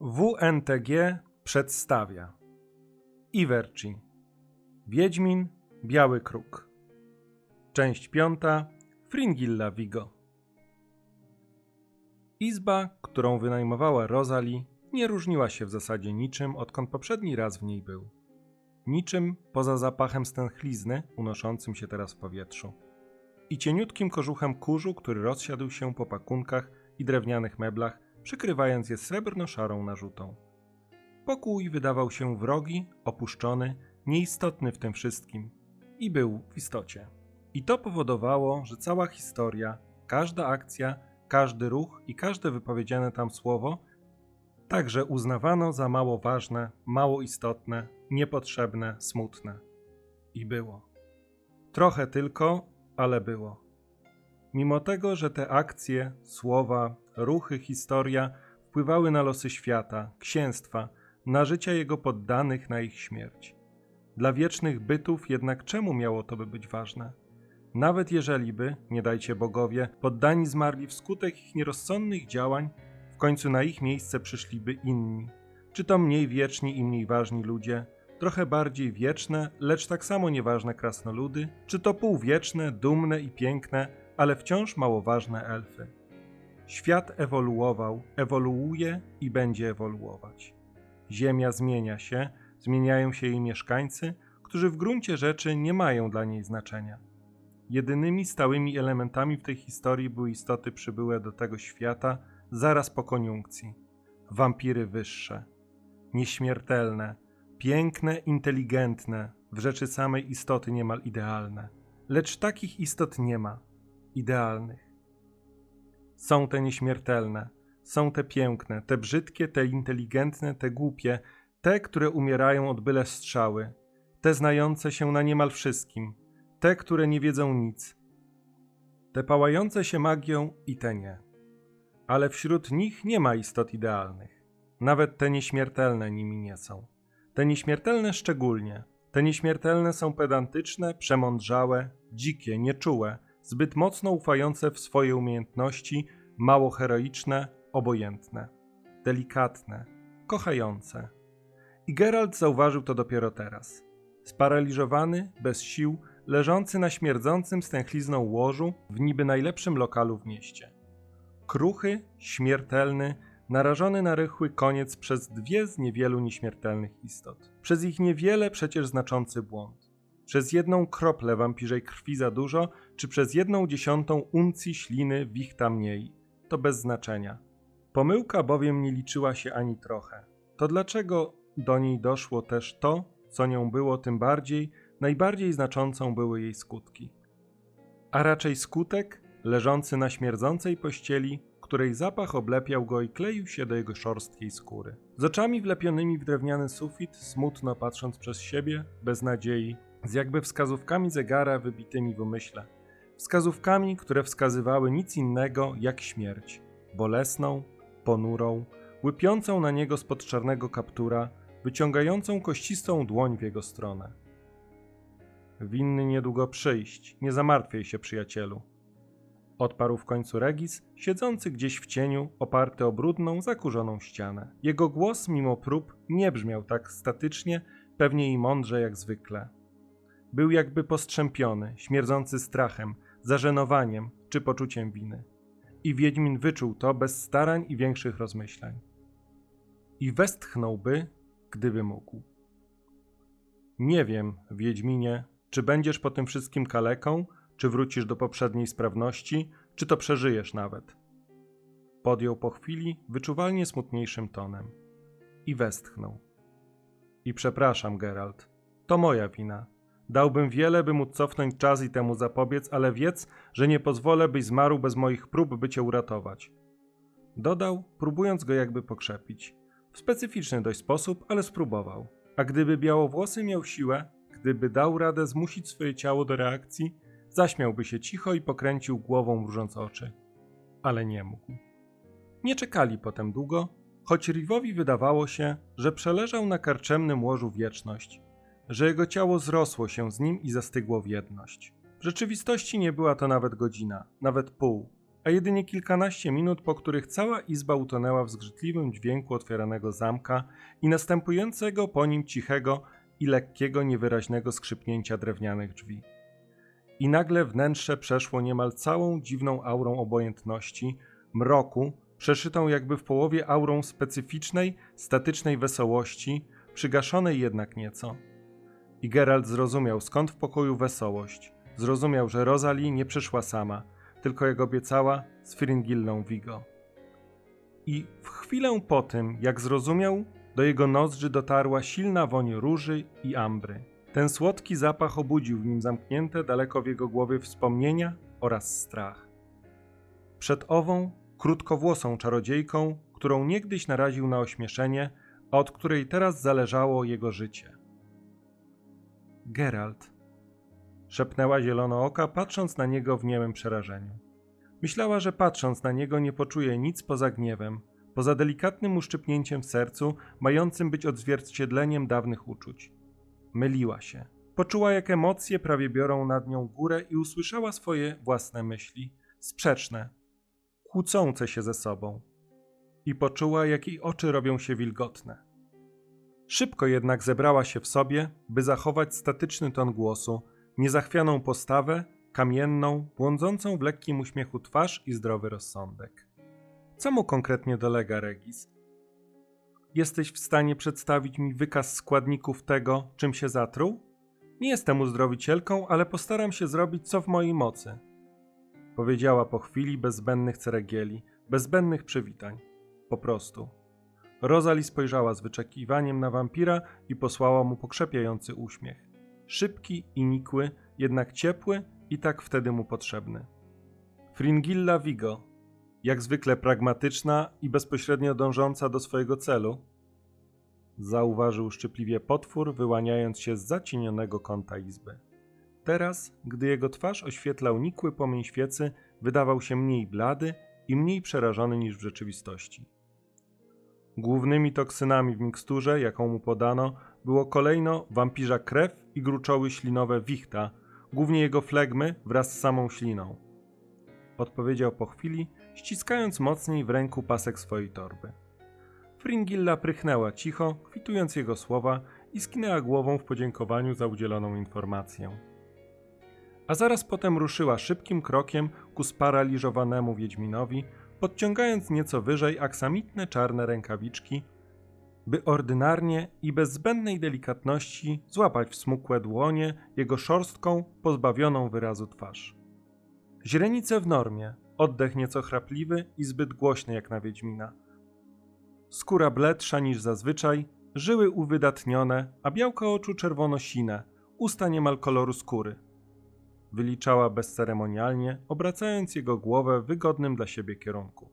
WNTG przedstawia. Iwerci. Wiedźmin Biały Kruk. Część piąta. Fringilla Vigo. Izba, którą wynajmowała Rosalie, nie różniła się w zasadzie niczym, odkąd poprzedni raz w niej był. Niczym poza zapachem stęchlizny unoszącym się teraz w powietrzu. I cieniutkim kożuchem kurzu, który rozsiadł się po pakunkach i drewnianych meblach, przykrywając je srebrno-szarą narzutą. Pokój wydawał się wrogi, opuszczony, nieistotny w tym wszystkim i był w istocie. I to powodowało, że cała historia, każda akcja, każdy ruch i każde wypowiedziane tam słowo także uznawano za mało ważne, mało istotne, niepotrzebne, smutne. I było. Trochę tylko, ale było. Mimo tego, że te akcje, słowa, ruchy, historia wpływały na losy świata, księstwa, na życia jego poddanych, na ich śmierć. Dla wiecznych bytów jednak czemu miało to by być ważne? Nawet jeżeli by, nie dajcie bogowie, poddani zmarli wskutek ich nierozsądnych działań, w końcu na ich miejsce przyszliby inni, czy to mniej wieczni i mniej ważni ludzie, trochę bardziej wieczne, lecz tak samo nieważne krasnoludy, czy to półwieczne, dumne i piękne, ale wciąż mało ważne elfy. Świat ewoluował, ewoluuje i będzie ewoluować. Ziemia zmienia się, zmieniają się jej mieszkańcy, którzy w gruncie rzeczy nie mają dla niej znaczenia. Jedynymi stałymi elementami w tej historii były istoty przybyłe do tego świata zaraz po koniunkcji. Wampiry wyższe, nieśmiertelne, piękne, inteligentne, w rzeczy samej istoty niemal idealne. Lecz takich istot nie ma, idealnych. Są te nieśmiertelne, są te piękne, te brzydkie, te inteligentne, te głupie, te, które umierają od byle strzały, te znające się na niemal wszystkim, te, które nie wiedzą nic, te pałające się magią i te nie. Ale wśród nich nie ma istot idealnych. Nawet te nieśmiertelne nimi nie są. Te nieśmiertelne szczególnie. Te nieśmiertelne są pedantyczne, przemądrzałe, dzikie, nieczułe, zbyt mocno ufające w swoje umiejętności, mało heroiczne, obojętne, delikatne, kochające. I Geralt zauważył to dopiero teraz. Sparaliżowany, bez sił, leżący na śmierdzącym stęchlizną łożu w niby najlepszym lokalu w mieście. Kruchy, śmiertelny, narażony na rychły koniec przez dwie z niewielu nieśmiertelnych istot. Przez ich niewiele przecież znaczący błąd. Przez jedną kroplę wampirzej krwi za dużo, czy przez jedną dziesiątą uncji śliny wichta mniej, to bez znaczenia. Pomyłka bowiem nie liczyła się ani trochę. To dlaczego do niej doszło też to, co nią było tym bardziej, najbardziej znaczącą były jej skutki. A raczej skutek, leżący na śmierdzącej pościeli, której zapach oblepiał go i kleił się do jego szorstkiej skóry. Z oczami wlepionymi w drewniany sufit, smutno patrząc przez siebie, bez nadziei, z jakby wskazówkami zegara wybitymi w umyśle. Wskazówkami, które wskazywały nic innego jak śmierć. Bolesną, ponurą, łypiącą na niego spod czarnego kaptura, wyciągającą kościstą dłoń w jego stronę. Winny niedługo przyjść, nie zamartwiaj się, przyjacielu. Odparł w końcu Regis, siedzący gdzieś w cieniu, oparty o brudną, zakurzoną ścianę. Jego głos, mimo prób, nie brzmiał tak statycznie, pewnie i mądrze jak zwykle. Był jakby postrzępiony, śmierdzący strachem, zażenowaniem czy poczuciem winy. I Wiedźmin wyczuł to bez starań i większych rozmyślań. I westchnąłby, gdyby mógł. Nie wiem, Wiedźminie, czy będziesz po tym wszystkim kaleką, czy wrócisz do poprzedniej sprawności, czy to przeżyjesz nawet. Podjął po chwili wyczuwalnie smutniejszym tonem i westchnął. I przepraszam, Geralt, to moja wina. Dałbym wiele, by móc cofnąć czas i temu zapobiec, ale wiedz, że nie pozwolę, byś zmarł bez moich prób, by cię uratować. Dodał, próbując go jakby pokrzepić. W specyficzny dość sposób, ale spróbował. A gdyby białowłosy miał siłę, gdyby dał radę zmusić swoje ciało do reakcji, zaśmiałby się cicho i pokręcił głową, mrużąc oczy. Ale nie mógł. Nie czekali potem długo, choć Rivowi wydawało się, że przeleżał na karczemnym łożu wieczność, że jego ciało zrosło się z nim i zastygło w jedność. W rzeczywistości nie była to nawet godzina, nawet pół. a jedynie kilkanaście minut, po których cała izba utonęła w zgrzytliwym dźwięku otwieranego zamka i następującego po nim cichego i lekkiego, niewyraźnego skrzypnięcia drewnianych drzwi. I nagle wnętrze przeszło niemal całą dziwną aurą obojętności, mroku, przeszytą jakby w połowie aurą specyficznej, statycznej wesołości, przygaszonej jednak nieco. I Geralt zrozumiał, skąd w pokoju wesołość. Zrozumiał, że Rosalie nie przyszła sama, tylko jak obiecała, z Fringillą Vigo. I w chwilę po tym, jak zrozumiał, do jego nozdrzy dotarła silna woń róży i ambry. Ten słodki zapach obudził w nim zamknięte daleko w jego głowie wspomnienia oraz strach. Przed ową, krótkowłosą czarodziejką, którą niegdyś naraził na ośmieszenie, a od której teraz zależało jego życie. Geralt, szepnęła zielonooka, patrząc na niego w niemym przerażeniu. Myślała, że patrząc na niego nie poczuje nic poza gniewem, poza delikatnym uszczypnięciem w sercu, mającym być odzwierciedleniem dawnych uczuć. Myliła się. Poczuła, jak emocje prawie biorą nad nią górę i usłyszała swoje własne myśli, sprzeczne, kłócące się ze sobą. I poczuła, jak jej oczy robią się wilgotne. Szybko jednak zebrała się w sobie, by zachować statyczny ton głosu, niezachwianą postawę, kamienną, błądzącą w lekkim uśmiechu twarz i zdrowy rozsądek. Co mu konkretnie dolega, Regis? Jesteś w stanie przedstawić mi wykaz składników tego, czym się zatruł? Nie jestem uzdrowicielką, ale postaram się zrobić co w mojej mocy. Powiedziała po chwili bez zbędnych ceregieli, bez zbędnych przywitań. Po prostu. Rosalie spojrzała z wyczekiwaniem na wampira i posłała mu pokrzepiający uśmiech. Szybki i nikły, jednak ciepły i tak wtedy mu potrzebny. Fringilla Vigo, jak zwykle pragmatyczna i bezpośrednio dążąca do swojego celu, zauważył szczypliwie potwór, wyłaniając się z zacienionego kąta izby. Teraz, gdy jego twarz oświetlał nikły płomień świecy, wydawał się mniej blady i mniej przerażony niż w rzeczywistości. Głównymi toksynami w miksturze, jaką mu podano, było kolejno wampirza krew i gruczoły ślinowe wichta, głównie jego flegmy wraz z samą śliną. Odpowiedział po chwili, ściskając mocniej w ręku pasek swojej torby. Fringilla prychnęła cicho, kwitując jego słowa i skinęła głową w podziękowaniu za udzieloną informację. A zaraz potem ruszyła szybkim krokiem ku sparaliżowanemu Wiedźminowi, podciągając nieco wyżej aksamitne czarne rękawiczki, by ordynarnie i bez zbędnej delikatności złapać w smukłe dłonie jego szorstką, pozbawioną wyrazu twarz. Źrenice w normie, oddech nieco chrapliwy i zbyt głośny jak na Wiedźmina. Skóra bledsza niż zazwyczaj, żyły uwydatnione, a białka oczu czerwono-sine, usta niemal koloru skóry. Wyliczała bezceremonialnie, obracając jego głowę w wygodnym dla siebie kierunku.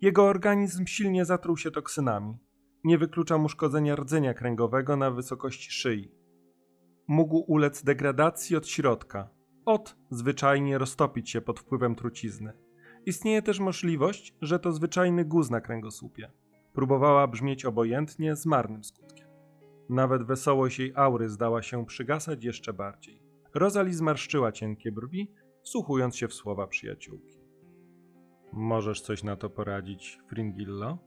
Jego organizm silnie zatruł się toksynami. Nie wykluczam uszkodzenia rdzenia kręgowego na wysokości szyi. Mógł ulec degradacji od środka, od zwyczajnie roztopić się pod wpływem trucizny. Istnieje też możliwość, że to zwyczajny guz na kręgosłupie. Próbowała brzmieć obojętnie, z marnym skutkiem. Nawet wesołość jej aury zdała się przygasać jeszcze bardziej. Rosalie zmarszczyła cienkie brwi, wsłuchując się w słowa przyjaciółki. Możesz coś na to poradzić, Fringillo?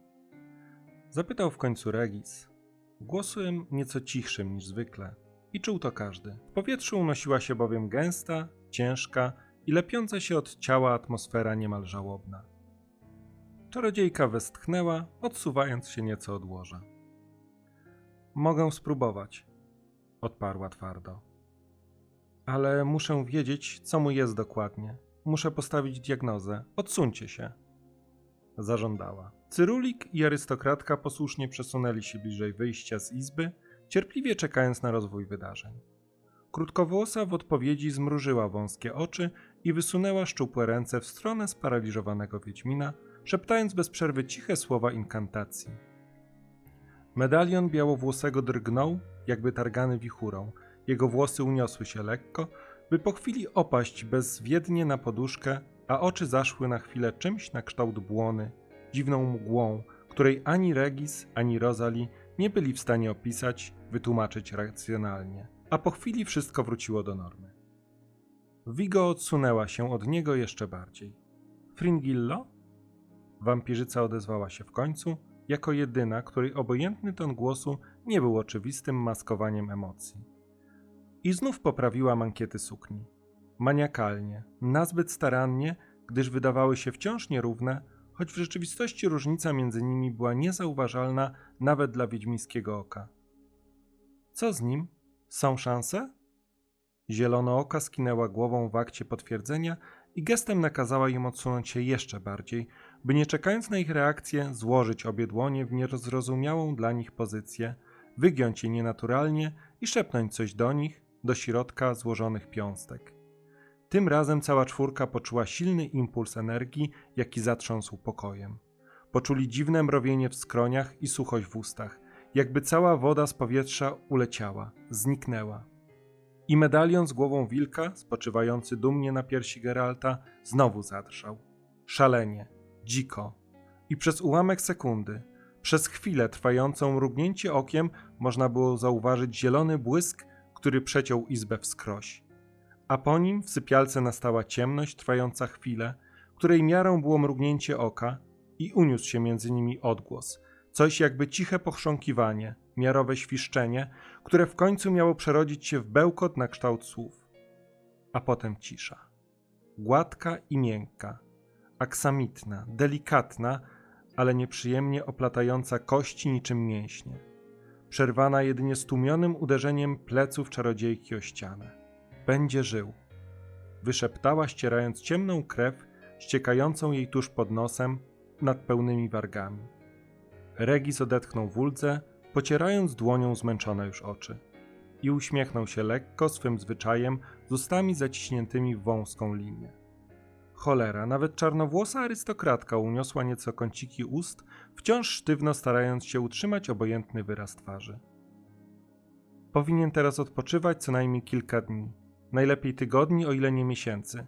Zapytał w końcu Regis, głosem nieco cichszym niż zwykle. I czuł to każdy. W powietrzu unosiła się bowiem gęsta, ciężka i lepiąca się od ciała atmosfera niemal żałobna. Czarodziejka westchnęła, odsuwając się nieco od łoża. Mogę spróbować, odparła twardo. Ale muszę wiedzieć, co mu jest dokładnie. Muszę postawić diagnozę. Odsuńcie się. Zażądała. Cyrulik i arystokratka posłusznie przesunęli się bliżej wyjścia z izby, cierpliwie czekając na rozwój wydarzeń. Krótkowłosa w odpowiedzi zmrużyła wąskie oczy i wysunęła szczupłe ręce w stronę sparaliżowanego Wiedźmina, szeptając bez przerwy ciche słowa inkantacji. Medalion białowłosego drgnął, jakby targany wichurą. Jego włosy uniosły się lekko, by po chwili opaść bezwiednie na poduszkę, a oczy zaszły na chwilę czymś na kształt błony, dziwną mgłą, której ani Regis, ani Rosalie nie byli w stanie opisać, wytłumaczyć racjonalnie. A po chwili wszystko wróciło do normy. Vigo odsunęła się od niego jeszcze bardziej. Fringillo? Wampirzyca odezwała się w końcu, jako jedyna, której obojętny ton głosu nie był oczywistym maskowaniem emocji. I znów poprawiła mankiety sukni. Maniakalnie, nazbyt starannie, gdyż wydawały się wciąż nierówne, choć w rzeczywistości różnica między nimi była niezauważalna nawet dla wiedźmińskiego oka. Co z nim? Są szanse? Zielonooka skinęła głową w akcie potwierdzenia i gestem nakazała im odsunąć się jeszcze bardziej, by nie czekając na ich reakcję, złożyć obie dłonie w niezrozumiałą dla nich pozycję, wygiąć je nienaturalnie i szepnąć coś do nich, do środka złożonych piąstek. Tym razem cała czwórka poczuła silny impuls energii, jaki zatrząsł pokojem. Poczuli dziwne mrowienie w skroniach i suchość w ustach, jakby cała woda z powietrza uleciała, zniknęła. I medalion z głową wilka, spoczywający dumnie na piersi Geralta, znowu zadrżał. Szalenie, dziko. I przez ułamek sekundy, przez chwilę trwającą mrugnięcie okiem, można było zauważyć zielony błysk, który przeciął izbę wskroś. A po nim w sypialce nastała ciemność trwająca chwilę, której miarą było mrugnięcie oka i uniósł się między nimi odgłos. Coś jakby ciche pochrząkiwanie, miarowe świszczenie, które w końcu miało przerodzić się w bełkot na kształt słów. A potem cisza. Gładka i miękka, aksamitna, delikatna, ale nieprzyjemnie oplatająca kości niczym mięśnie. Przerwana jedynie stłumionym uderzeniem pleców czarodziejki o ścianę. Będzie żył. Wyszeptała, ścierając ciemną krew, ściekającą jej tuż pod nosem, nad pełnymi wargami. Regis odetchnął w uldze, pocierając dłonią zmęczone już oczy. I uśmiechnął się lekko, swym zwyczajem, z ustami zaciśniętymi w wąską linię. Cholera, nawet czarnowłosa arystokratka uniosła nieco kąciki ust, wciąż sztywno starając się utrzymać obojętny wyraz twarzy. Powinien teraz odpoczywać co najmniej kilka dni, najlepiej tygodni, o ile nie miesięcy.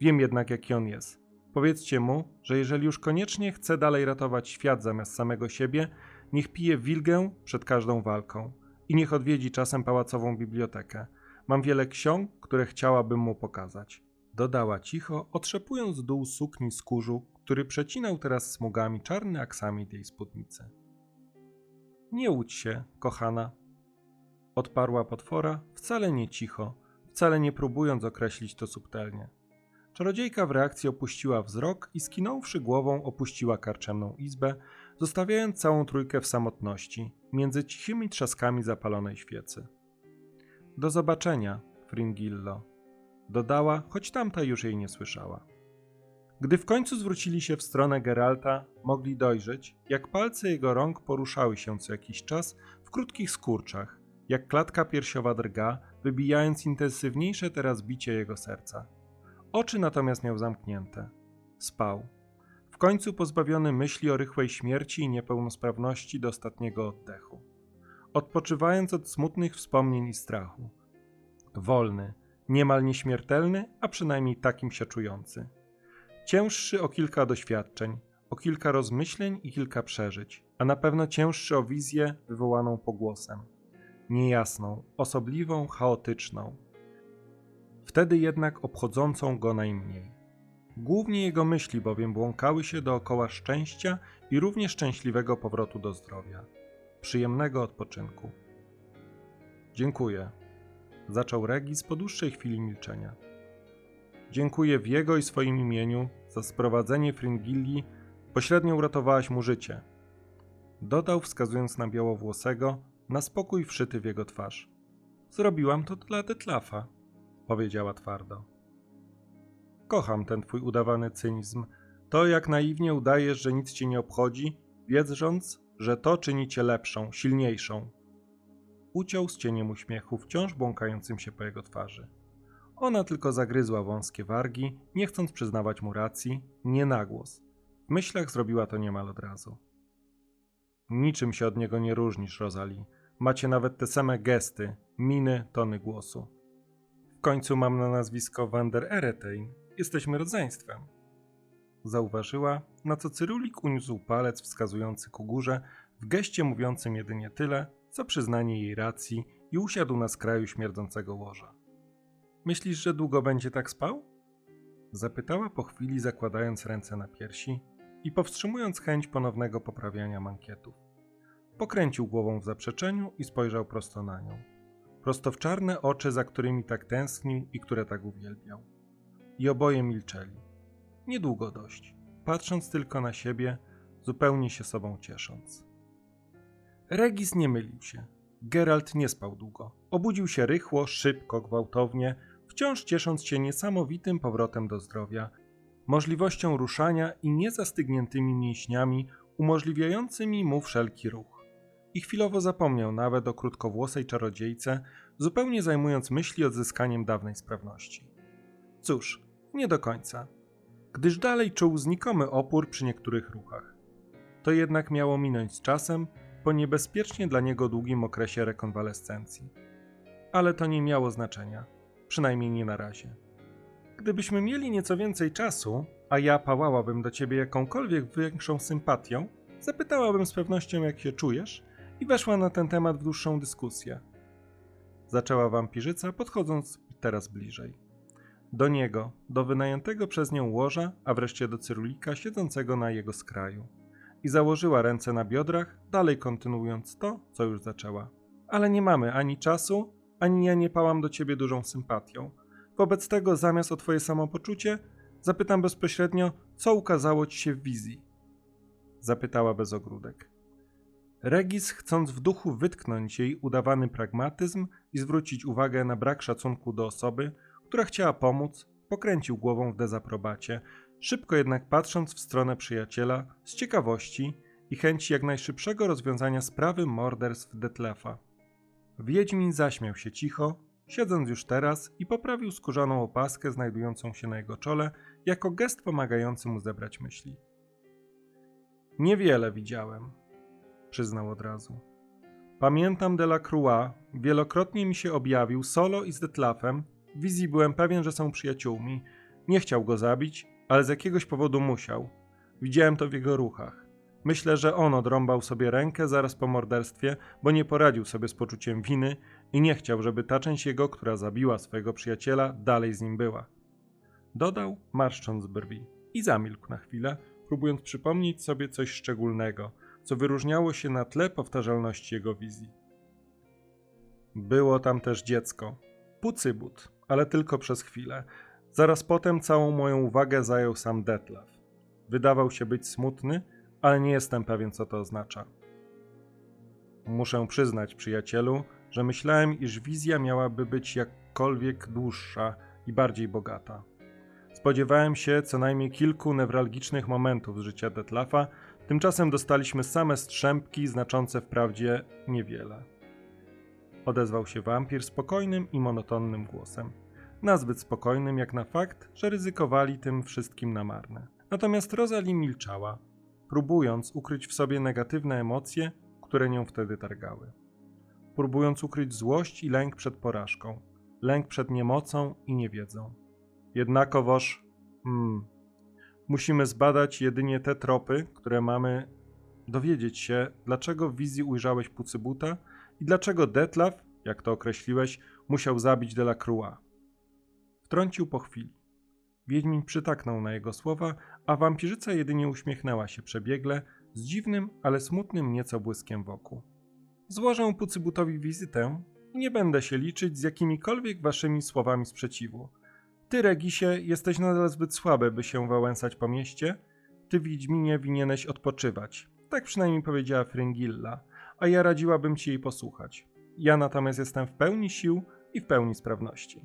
Wiem jednak, jaki on jest. Powiedzcie mu, że jeżeli już koniecznie chce dalej ratować świat zamiast samego siebie, niech pije wilgę przed każdą walką i niech odwiedzi czasem pałacową bibliotekę. Mam wiele ksiąg, które chciałabym mu pokazać. Dodała cicho, otrzepując dół sukni z kurzu, który przecinał teraz smugami czarny aksamit jej spódnicy. Nie łudź się, kochana. Odparła potwora, wcale nie cicho, wcale nie próbując określić to subtelnie. Czarodziejka w reakcji opuściła wzrok i skinąwszy głową opuściła karczemną izbę, zostawiając całą trójkę w samotności, między cichymi trzaskami zapalonej świecy. Do zobaczenia, Fringillo, dodała, choć tamta już jej nie słyszała. Gdy w końcu zwrócili się w stronę Geralta, mogli dojrzeć, jak palce jego rąk poruszały się co jakiś czas w krótkich skurczach, jak klatka piersiowa drga, wybijając intensywniejsze teraz bicie jego serca. Oczy natomiast miał zamknięte. Spał. W końcu pozbawiony myśli o rychłej śmierci i niepełnosprawności do ostatniego oddechu. Odpoczywając od smutnych wspomnień i strachu. Wolny, niemal nieśmiertelny, a przynajmniej takim się czujący. Cięższy o kilka doświadczeń, o kilka rozmyśleń i kilka przeżyć, a na pewno cięższy o wizję wywołaną pogłosem. Niejasną, osobliwą, chaotyczną. Wtedy jednak obchodzącą go najmniej. Głównie jego myśli bowiem błąkały się dookoła szczęścia i równie szczęśliwego powrotu do zdrowia, przyjemnego odpoczynku. Dziękuję, zaczął Regis po dłuższej chwili milczenia. Dziękuję w jego i swoim imieniu za sprowadzenie Fringilli, pośrednio uratowałaś mu życie. Dodał, wskazując na białowłosego, na spokój wszyty w jego twarz. Zrobiłam to dla Detlafa, powiedziała twardo. Kocham ten twój udawany cynizm. To, jak naiwnie udajesz, że nic cię nie obchodzi, wiedząc, że to czyni cię lepszą, silniejszą. Uciął z cieniem uśmiechu, wciąż błąkającym się po jego twarzy. Ona tylko zagryzła wąskie wargi, nie chcąc przyznawać mu racji, nie na głos. W myślach zrobiła to niemal od razu. Niczym się od niego nie różnisz, Rosalie. Macie nawet te same gesty, miny, tony głosu. W końcu mam na nazwisko Van der. Jesteśmy rodzeństwem. Zauważyła, na co Cyrulik uniósł palec wskazujący ku górze, w geście mówiącym jedynie tyle, co przyznanie jej racji i usiadł na skraju śmierdzącego łoża. Myślisz, że długo będzie tak spał? Zapytała po chwili, zakładając ręce na piersi i powstrzymując chęć ponownego poprawiania mankietów. Pokręcił głową w zaprzeczeniu i spojrzał prosto na nią. Prosto w czarne oczy, za którymi tak tęsknił i które tak uwielbiał. I oboje milczeli. Niedługo dość, patrząc tylko na siebie, zupełnie się sobą ciesząc. Regis nie mylił się. Geralt nie spał długo. Obudził się rychło, szybko, gwałtownie, wciąż ciesząc się niesamowitym powrotem do zdrowia, możliwością ruszania i niezastygniętymi mięśniami umożliwiającymi mu wszelki ruch. I chwilowo zapomniał nawet o krótkowłosej czarodziejce, zupełnie zajmując myśli odzyskaniem dawnej sprawności. Cóż, nie do końca, gdyż dalej czuł znikomy opór przy niektórych ruchach. To jednak miało minąć z czasem, po niebezpiecznie dla niego długim okresie rekonwalescencji. Ale to nie miało znaczenia, przynajmniej nie na razie. Gdybyśmy mieli nieco więcej czasu, a ja pałałabym do ciebie jakąkolwiek większą sympatią, zapytałabym z pewnością, jak się czujesz, i weszła na ten temat w dłuższą dyskusję. Zaczęła wampirzyca, podchodząc teraz bliżej. Do niego, do wynajętego przez nią łoża, a wreszcie do cyrulika siedzącego na jego skraju. I założyła ręce na biodrach, dalej kontynuując to, co już zaczęła. Ale nie mamy ani czasu, ani ja nie pałam do ciebie dużą sympatią. Wobec tego, zamiast o twoje samopoczucie, zapytam bezpośrednio, co ukazało ci się w wizji. Zapytała bez ogródek. Regis, chcąc w duchu wytknąć jej udawany pragmatyzm i zwrócić uwagę na brak szacunku do osoby, która chciała pomóc, pokręcił głową w dezaprobacie, szybko jednak patrząc w stronę przyjaciela z ciekawości i chęci jak najszybszego rozwiązania sprawy morderstw Detlefa. Wiedźmin zaśmiał się cicho, siedząc już teraz i poprawił skórzaną opaskę znajdującą się na jego czole jako gest pomagający mu zebrać myśli. Niewiele widziałem, przyznał od razu. Pamiętam Delacroix, wielokrotnie mi się objawił solo i z Detlafem. Wizji byłem pewien, że są przyjaciółmi. Nie chciał go zabić, ale z jakiegoś powodu musiał. Widziałem to w jego ruchach. Myślę, że on odrąbał sobie rękę zaraz po morderstwie, bo nie poradził sobie z poczuciem winy i nie chciał, żeby ta część jego, która zabiła swojego przyjaciela, dalej z nim była. Dodał, marszcząc brwi. I zamilkł na chwilę, próbując przypomnieć sobie coś szczególnego, co wyróżniało się na tle powtarzalności jego wizji. Było tam też dziecko. Pucybut, ale tylko przez chwilę. Zaraz potem całą moją uwagę zajął sam Detlaf. Wydawał się być smutny, ale nie jestem pewien, co to oznacza. Muszę przyznać, przyjacielu, że myślałem, iż wizja miałaby być jakkolwiek dłuższa i bardziej bogata. Spodziewałem się co najmniej kilku newralgicznych momentów z życia Detlafa, tymczasem dostaliśmy same strzępki znaczące wprawdzie niewiele. Odezwał się wampir spokojnym i monotonnym głosem. Nazbyt spokojnym jak na fakt, że ryzykowali tym wszystkim na marne. Natomiast Rosalie milczała, próbując ukryć w sobie negatywne emocje, które nią wtedy targały. Próbując ukryć złość i lęk przed porażką, lęk przed niemocą i niewiedzą. Jednakowoż, hmm, musimy zbadać jedynie te tropy, które mamy, dowiedzieć się, dlaczego w wizji ujrzałeś Pucybuta i dlaczego Detlaf, jak to określiłeś, musiał zabić Delacroix. Wtrącił po chwili. Wiedźmin przytaknął na jego słowa, a wampirzyca jedynie uśmiechnęła się przebiegle, z dziwnym, ale smutnym nieco błyskiem wokół. Złożę Pucybutowi wizytę i nie będę się liczyć z jakimikolwiek waszymi słowami sprzeciwu. Ty, Regisie, jesteś nadal zbyt słaby, by się wałęsać po mieście. Ty, Wiedźminie, winieneś odpoczywać. Tak przynajmniej powiedziała Fringilla, a ja radziłabym ci jej posłuchać. Ja natomiast jestem w pełni sił i w pełni sprawności.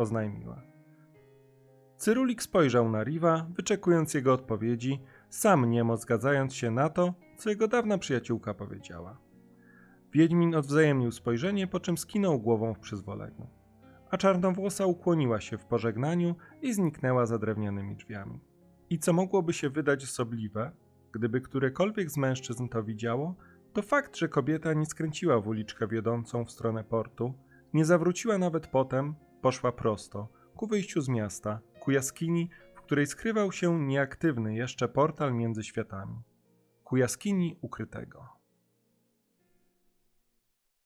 Oznajmiła. Cyrulik spojrzał na Riva, wyczekując jego odpowiedzi, sam niemo zgadzając się na to, co jego dawna przyjaciółka powiedziała. Wiedźmin odwzajemnił spojrzenie, po czym skinął głową w przyzwoleniu. A czarnowłosa ukłoniła się w pożegnaniu i zniknęła za drewnianymi drzwiami. I co mogłoby się wydać osobliwe, gdyby którekolwiek z mężczyzn to widziało, to fakt, że kobieta nie skręciła w uliczkę wiodącą w stronę portu, nie zawróciła nawet potem, poszła prosto, ku wyjściu z miasta, ku jaskini, w której skrywał się nieaktywny jeszcze portal między światami. Ku jaskini ukrytego.